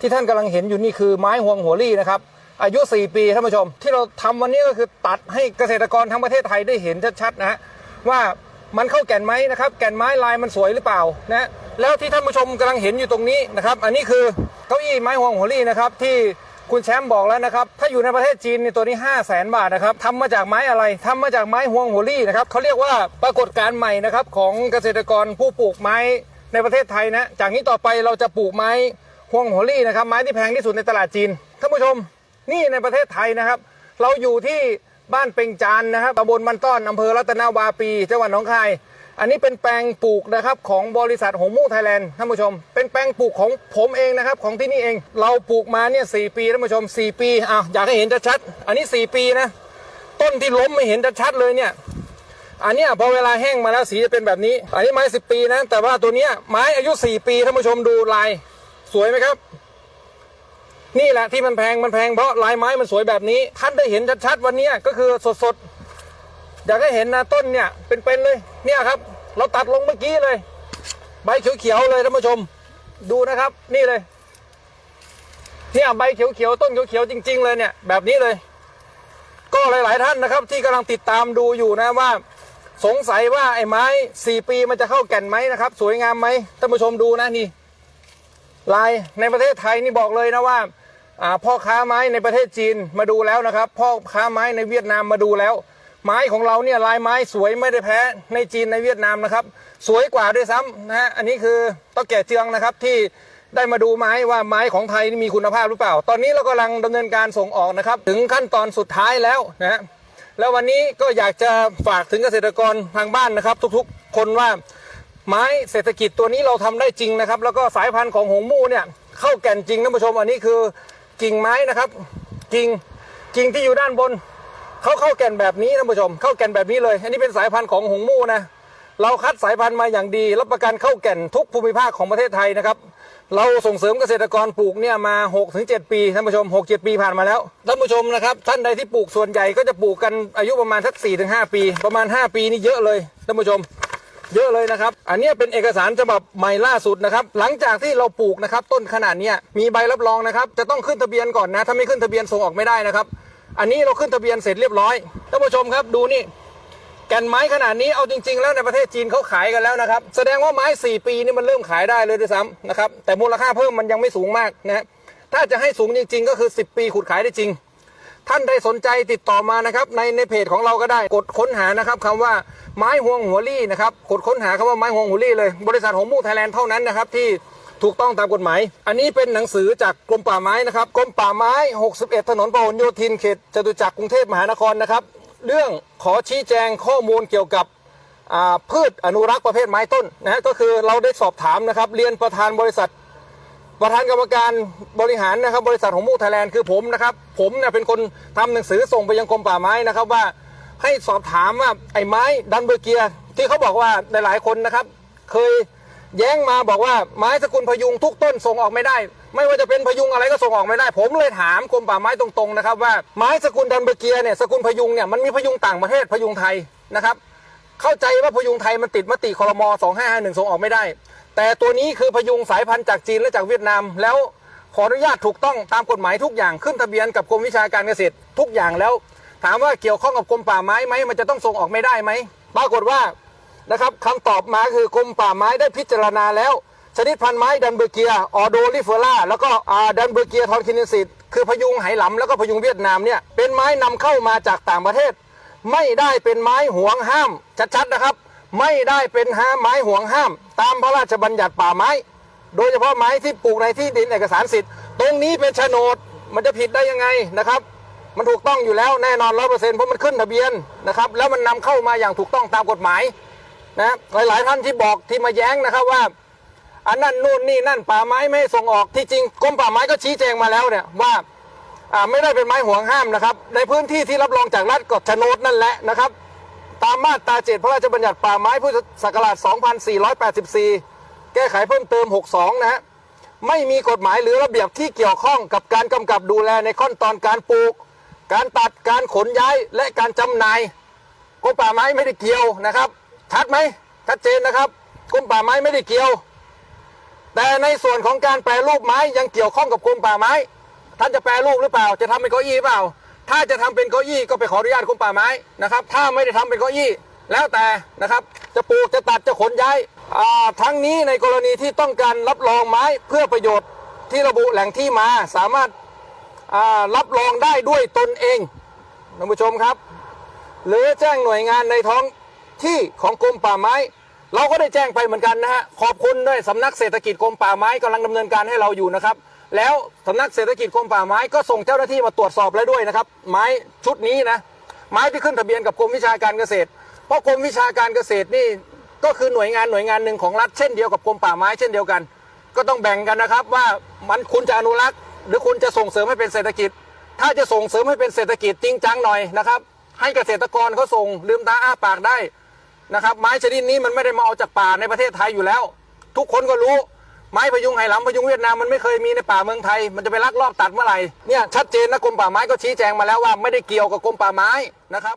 ที่ท่านกำลังเห็นอยู่นี่คือไม้ห่วงหัวลี่นะครับ อายุ 4 ปีท่านผู้ชม ที่เราทำวันนี้ก็คือตัดให้เกษตรกรทั้งประเทศไทยได้เห็นชัดๆนะฮะว่ามันเข้าแก่นไหมนะครับ แก่นไม้ลายมันสวยหรือเปล่านะแล้วที่ท่านผู้ชมกำลังเห็นอยู่ตรงนี้นะครับ อันนี้คือเก้าอี้ไม้ห่วงหัวลี่นะครับที่คุณแชมป์บอกแล้วนะครับ ถ้าอยู่ในประเทศจีนนี่ตัวนี้ 5 0 0แสนบาทนะครับทำมาจากไม้อะไรทำมาจากไม้ห่วงหัวลี่นะครับเขาเรียกว่าปรากฏการณ์ใหม่นะครับของเกษตรกรผู้ปลูกไม้ในประเทศไทยนะ จากนี้ต่อไปเราจะปลูกไม้ ห่วงหัวลี่นะครับไม้ที่แพงที่สุดในตลาดจีนท่านผู้ชมนี่ในประเทศไทยนะครับ เราอยู่ที่บ้านเปงจานนะครับตำบลมันต้อนอำเภอรัตนาวาปีจังหวัดหนองคาย อันนี้เป็นแปลงปลูกนะครับของบริษัทหงมู่ไทยแลนด์ท่านผู้ชม เป็นแปลงปลูกของผมเองนะครับของที่นี่เอง เราปลูกมาเนี่ยสปีท่านผู้ชม 4 ปีอ้าวอยากให้เห็นชัดๆอันนี้ 4 ปีนะ ต้นที่ล้มไม่เห็นชัดเลยเนี่ยอันนี้พอเวลาแห้งมาแล้วสีจะเป็นแบบนี้ อันนี้ไม้ 10 ปีนะแต่ว่าตัวเนี้ยไม้อายุ 4 ปีท่านผู้ชมดูลาย สวยไหมครับ นี่แหละที่มันแพงมันแพงเพราะลายไม้มันสวยแบบนี้ ท่านได้เห็นชัดๆวันนี้ก็คือสดๆอยากให้เห็นนะต้นเนี่ยเป็นๆเลย เนี่ยครับ เราตัดลงเมื่อกี้เลย ใบเขียวๆเลยท่านผู้ชม ดูนะครับ นี่เลยเนี่ยใบเขียวๆต้นเขียวๆจริง ๆ เลยเนี่ย แบบนี้เลย ก็หลาย ๆ ท่านนะครับ ที่กำลังติดตามดูอยู่นะว่า สงสัยว่าไอ้ไม้สี่ปีมันจะเข้าแก่นไหมนะครับ สวยงามไหมท่านผู้ชมดูนะนี่ ลายในประเทศไทยนี่บอกเลยนะว่าพ่อค้าไม้ในประเทศจีนมาดูแล้วนะครับ พ่อค้าไม้ในเวียดนามมาดูแล้ว ไม้ของเราเนี่ยลายไม้สวยไม่ได้แพ้ในจีนในเวียดนามนะครับ สวยกว่าด้วยซ้ำนะฮะอันนี้คือต้องแก่เจืองนะครับที่ได้มาดูไม้ว่าไม้ของไทยนี่มีคุณภาพหรือเปล่า ตอนนี้เรากำลังดำเนินการส่งออกนะครับ ถึงขั้นตอนสุดท้ายแล้วนะฮะแล้ววันนี้ก็อยากจะฝากถึงเกษตรกรทางบ้านนะครับ ทุกๆ คนว่า ไม้เศรษฐกิจตัวนี้เราทำได้จริงนะครับ แล้วก็สายพันธุ์ของหงมู่เนี่ยเข้าแก่นจริงท่านผู้ชมอันนี้คือกิ่งไม้นะครับ กิ่งกิ่งที่อยู่ด้านบนเขาเข้าแก่นแบบนี้ท่านผู้ชม เข้าแก่นแบบนี้เลย อันนี้เป็นสายพันธุ์ของหงมู่นะเราคัดสายพันธุ์มาอย่างดีรับประกันเข้าแก่นทุกภูมิภาคของประเทศไทยนะครับเราส่งเสริมเกษตรกรปลูกเนี่ยมา 6-7 ปีท่านผู้ชม 6-7 ปีผ่านมาแล้วท่านผู้ชมนะครับท่านใดที่ปลูกส่วนใหญ่ก็จะปลูกกันอายุประมาณสัก4-5 ปี ประมาณ 5 ปีนี่เยอะเลยท่านผู้ชม เยอะเลยนะครับ อันนี้เป็นเอกสารฉบับใหม่ล่าสุดนะครับ หลังจากที่เราปลูกนะครับ ต้นขนาดนี้มีใบรับรองนะครับ จะต้องขึ้นทะเบียนก่อนนะ ถ้าไม่ขึ้นทะเบียนส่งออกไม่ได้นะครับ อันนี้เราขึ้นทะเบียนเสร็จเรียบร้อย ท่านผู้ชมครับดูนี่ แก่นไม้ขนาดนี้เอาจริง ๆ แล้วในประเทศจีนเขาขายกันแล้วนะครับ แสดงว่าไม้ 4 ปีนี่มันเริ่มขายได้เลยด้วยซ้ำนะครับ แต่มูลค่าเพิ่มมันยังไม่สูงมากนะฮะถ้าจะให้สูงจริง ๆ ก็คือ 10 ปีขุดขายได้จริง ท่านใดสนใจติดต่อมานะครับในในเพจของเราก็ได้กดค้นหานะครับคำว่าไม้ห่วงหัวลี่นะครับกดค้นหาคำว่าไม้ห่วงหัวลี่เลย บริษัทหงมูไทยแลนด์เท่านั้นนะครับที่ถูกต้องตามกฎหมาย อันนี้เป็นหนังสือจากกรมป่าไม้นะครับกรมป่าไม้ 61 ถนนพหลโยธินเขตจตุจักรกรุงเทพมหานครนะครับ เรื่องขอชี้แจงข้อมูลเกี่ยวกับพืชอนุรักษ์ประเภทไม้ต้นนะฮะก็คือเราได้สอบถามนะครับเรียนประธานบริษัท ประธานกรรมการบริหารนะครับบริษัทของมูไทยแลนด์คือผมนะครับ ผมเนี่ยเป็นคนทำหนังสือส่งไปยังกรมป่าไม้นะครับว่าให้สอบถามว่าไอ้ไม้ดันเบอร์เกียที่เขาบอกว่าหลายๆคนนะครับ เคยแย้งมาบอกว่าไม้สกุลพยุงทุกต้นส่งออกไม่ได้ ไม่ว่าจะเป็นพยุงอะไรก็ส่งออกไม่ได้ ผมเลยถามกรมป่าไม้ตรงๆนะครับว่าไม้สกุลดันเบอร์เกียเนี่ยสกุลพยุงเนี่ยมันมีพยุงต่างประเทศพยุงไทยนะครับ เข้าใจว่าพยุงไทยมันติดมติคอรมอ2551ส่งออกไม่ได้ แต่ตัวนี้คือพยุงสายพันธุ์จากจีนและจากเวียดนาม แล้วขออนุญาตถูกต้องตามกฎหมายทุกอย่างขึ้นทะเบียนกับกรมวิชาการเกษตรทุกอย่างแล้ว ถามว่าเกี่ยวข้องกับกรมป่าไม้ไหมมันจะต้องส่งออกไม่ได้ไหมปรากฏว่านะครับคำตอบมาคือกรมป่าไม้ได้พิจารณาแล้ว ชนิดพันธุ์ไม้ดันเบอร์เกียออโดลิเฟอร่าแล้วก็ดันเบอร์เกียทอนคินิสิตคือพยุงไหหลำแล้วก็พยุงเวียดนามเนี่ยเป็นไม้นำเข้ามาจากต่างประเทศ ไม่ได้เป็นไม้ห่วงห้ามชัดๆนะครับ ไม่ได้เป็นห้าไม้ห่วงห้าม ตามพระราชบัญญัติป่าไม้ โดยเฉพาะไม้ที่ปลูกในที่ดินเอกสารสิทธิ์ ตรงนี้เป็นโฉนดมันจะผิดได้ยังไงนะครับ มันถูกต้องอยู่แล้วแน่นอนร้อยเปอร์เซ็นต์เพราะมันขึ้นทะเบียนนะครับ แล้วมันนำเข้ามาอย่างถูกต้องตามกฎหมายนะหลายๆท่านที่บอกที่มาแย้งนะครับว่าอันนั้นนู่นนี่นั่นป่าไม้ไม่ส่งออกที่จริงกรมป่าไม้ก็ชี้แจงมาแล้วเนี่ยว่าไม่ได้เป็นไม้ห่วงห้ามนะครับ ในพื้นที่ที่รับรองจากรัฐกฎโฉนดนั่นแหละนะครับ ตามมาตราเจ็ดพระราชบัญญัติป่าไม้พุทธศักราช 2484 แก้ไขเพิ่มเติม 62 นะฮะ ไม่มีกฎหมายหรือระเบียบที่เกี่ยวข้องกับการกำกับดูแลในขั้นตอนการปลูก การตัด การขนย้าย และการจำหน่ายกรมป่าไม้ไม่ได้เกี่ยวนะครับ ชัดไหม ชัดเจนนะครับกรมป่าไม้ไม่ได้เกี่ยว แต่ในส่วนของการแปรรูปไม้ยังเกี่ยวข้องกับกรมป่าไม้ ท่านจะแปรรูปหรือเปล่า จะทำเป็นเก้าอี้หรือเปล่า ถ้าจะทำเป็นเก้าอี้ก็ไปขออนุญาตกรมป่าไม้นะครับ ถ้าไม่ได้ทำเป็นเก้าอี้ แล้วแต่นะครับ จะปลูกจะตัดจะขนย้ายทั้งนี้ในกรณีที่ต้องการรับรองไม้เพื่อประโยชน์ที่ระบุแหล่งที่มาสามารถรับรองได้ด้วยตนเองท่านผู้ชมครับ หรือแจ้งหน่วยงานในท้องที่ของกรมป่าไม้ เราก็ได้แจ้งไปเหมือนกันนะฮะขอบคุณด้วยสำนักเศรษฐกิจกรมป่าไม้กำลังดำเนินการให้เราอยู่นะครับ แล้วสำนักเศรษฐกิจกรมป่าไม้ก็ส่งเจ้าหน้าที่มาตรวจสอบแล้วด้วยนะครับ ไม้ชุดนี้นะไม้ที่ขึ้นทะเบียนกับกรมวิชาการเกษตร เพราะกรมวิชาการเกษตรนี่ก็คือหน่วยงานหน่วยงานหนึ่งของรัฐเช่นเดียวกับกรมป่าไม้เช่นเดียวกัน ก็ต้องแบ่งกันนะครับว่ามันคุณจะอนุรักษ์ หรือคุณจะส่งเสริมให้เป็นเศรษฐกิจ ถ้าจะส่งเสริมให้เป็นเศรษฐกิจจริงจังหน่อยนะครับ ให้เกษตรกรเขาส่งลืมตาอ้าปากได้นะครับ ไม้ชนิดนี้มันไม่ได้มาเอาจากป่าในประเทศไทยอยู่แล้ว ทุกคนก็รู้ ไม้พยุงไหหลำพยุงเวียดนามมันไม่เคยมีในป่าเมืองไทย มันจะไปลักลอบตัดเมื่อไหร่เนี่ยชัดเจนนะกรมป่าไม้ก็ชี้แจงมาแล้วว่าไม่ได้เกี่ยวกับกรมป่าไม้นะครับ